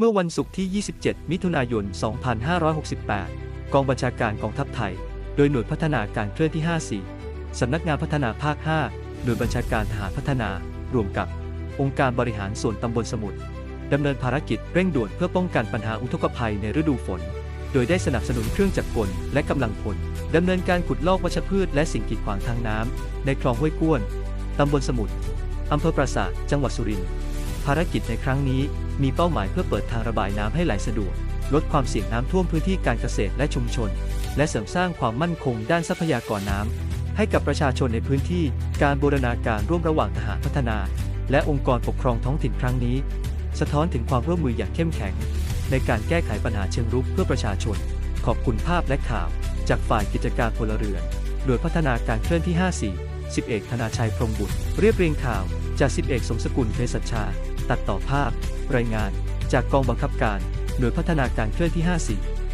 เมื่อวันศุกร์ที่ 27 มิถุนายน 2568 กองบัญชาการกองทัพไทย โดยหน่วยพัฒนาการเคลื่อนที่ 54 สำนักงานพัฒนาภาค 5 หน่วยบัญชาการทหารพัฒนา รวมกับ องค์การบริหารส่วนตำบลสมุทรดำเนินภารกิจเร่งด่วนเพื่อป้องกันปัญหาอุทกภัยในฤดูฝน โดยได้สนับสนุนเครื่องจักรกลและกำลังพลดำเนินการขุดลอกวัชพืชและสิ่งกีดขวางทางน้ำในคลองห้วยก้วนตำบลสมุทรอำเภอปราสาทจังหวัดสุรินทร์ภารกิจในครั้งนี้ มีเป้าหมายเพื่อเปิดทางระบายน้ำให้ไหลสะดวก ลดความเสี่ยงน้ำท่วมพื้นที่การเกษตรและชุมชน และเสริมสร้างความมั่นคงด้านทรัพยากรน้ำให้กับประชาชนในพื้นที่ การบูรณาการร่วมระหว่างทหารพัฒนา และองค์กรปกครองท้องถิ่นครั้งนี้ สะท้อนถึงความร่วมมืออย่างเข้มแข็ง ในการแก้ไขปัญหาเชิงรุกเพื่อประชาชน ขอบคุณภาพและข่าว จากฝ่ายกิจการพลเรือนโดยพัฒนาการเคลื่อนที่ 54 สิบเอกธนาชัยพรมบุตร เรียบเรียงข่าว จากสิบเอกสมสกุลเภสัชชา ตัดต่อภาพ รายงาน จากกองบังคับการ หน่วยพัฒนาการเคลื่อนที่ 54